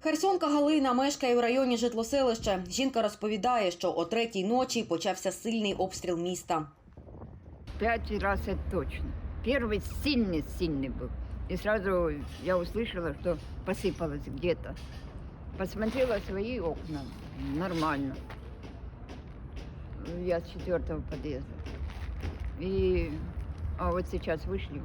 Херсонка Галина мешкає в районі житлоселища. Жінка розповідає, що о третій ночі почався сильний обстріл міста. Пять раз это точно. Первый сильный-сильный был. И сразу я услышала, что посыпалось где-то. Посмотрела свои окна. Нормально. Я с четвертого подъезда. И... А вот сейчас вышли.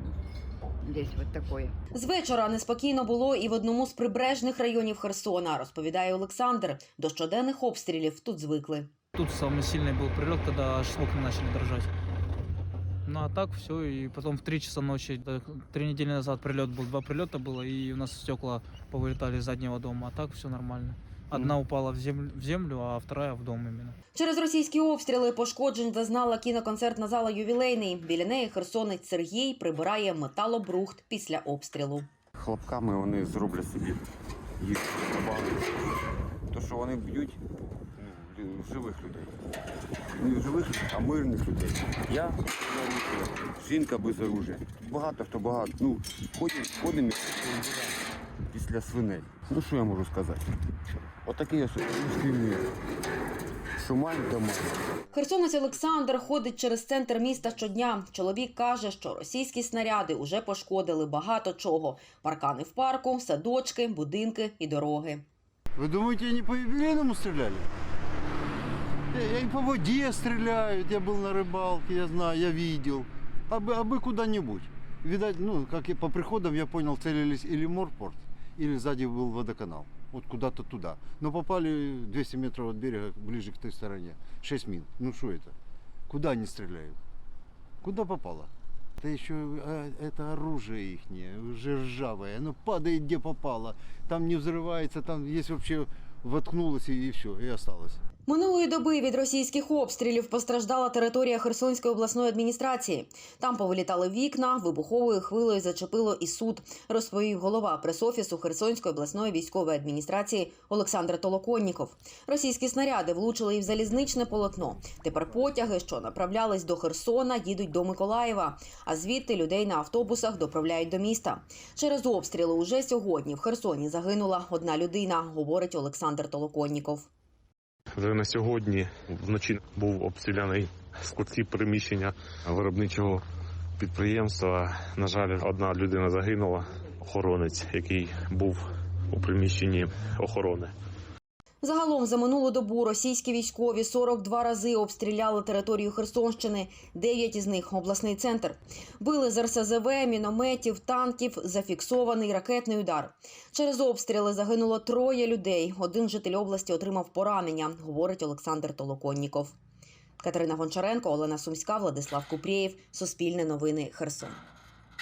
Здесь вот такое. З вечора неспокійно було і в одному з прибережних районів Херсона, розповідає Олександр. До щоденних обстрілів тут звикли. Тут самый сильный был прилет, когда аж окна начали дрожать. Ну а так все, и потом в 3 часа ночи, да, три недели назад прилет был, два прилета было, и у нас стекла повылетали из заднего дома, а так все нормально. Одна упала в землю, в землю, а вторая в дом именно. Через російські обстріли пошкоджень зазнала кіноконцертна зала ювілейний. Біля неї херсонець Сергій прибирає металобрухт після обстрілу. хлопками вони зроблять собі їх. То, що вони б'ють ну, живих людей. Не живих, а мирних людей. Я жінка без оружия. Багато хто багато. Ну, ходимо, ходимо після свиней. Ну що я можу сказати? Отакий ось русський мир. Що маємо, то маємо. Херсонець Олександр ходить через центр міста щодня. Чоловік каже, що російські снаряди уже пошкодили багато чого: паркани в парку, садочки, будинки і дороги. Вы думаете, они по юбилейному стреляли? Я, я и по воде стреляют, я был на рыбалке, я знаю, я видел. А бы, а бы куда-нибудь. Видать, ну, как и по приходам я понял, целились или морпорт, или сзади был водоканал. Вот куда-то туда. Но попали 200 метров от берега, ближе к той стороне. 6 мин. Ну что это? Куда они стреляют? Куда попало? Это еще а, это оружие их уже ржавое. Оно падает где попало. Там не взрывается, там есть вообще воткнулось и, и все, и осталось. Минулої доби від російських обстрілів постраждала територія Херсонської обласної адміністрації. Там повилітали вікна, вибуховою хвилею зачепило і суд, розповів голова пресофісу Херсонської обласної військової адміністрації Олександр Толоконніков. Російські снаряди влучили і в залізничне полотно. Тепер потяги, що направлялись до Херсона, їдуть до Миколаєва, а звідти людей на автобусах доправляють до міста. Через обстріли уже сьогодні в Херсоні загинула одна людина, говорить Олександр Толоконніков. Вже на сьогодні вночі був обстріляний складські приміщення виробничого підприємства. На жаль, одна людина загинула, охоронець, який був у приміщенні охорони. Загалом за минулу добу російські військові 42 рази обстріляли територію Херсонщини, 9 із них обласний центр. Били з РСЗВ, мінометів, танків, зафіксований ракетний удар. Через обстріли загинуло троє людей. Один житель області отримав поранення, говорить Олександр Толоконніков. Катерина Гончаренко, Олена Сумська, Владислав Купрієв. Суспільне новини Херсон.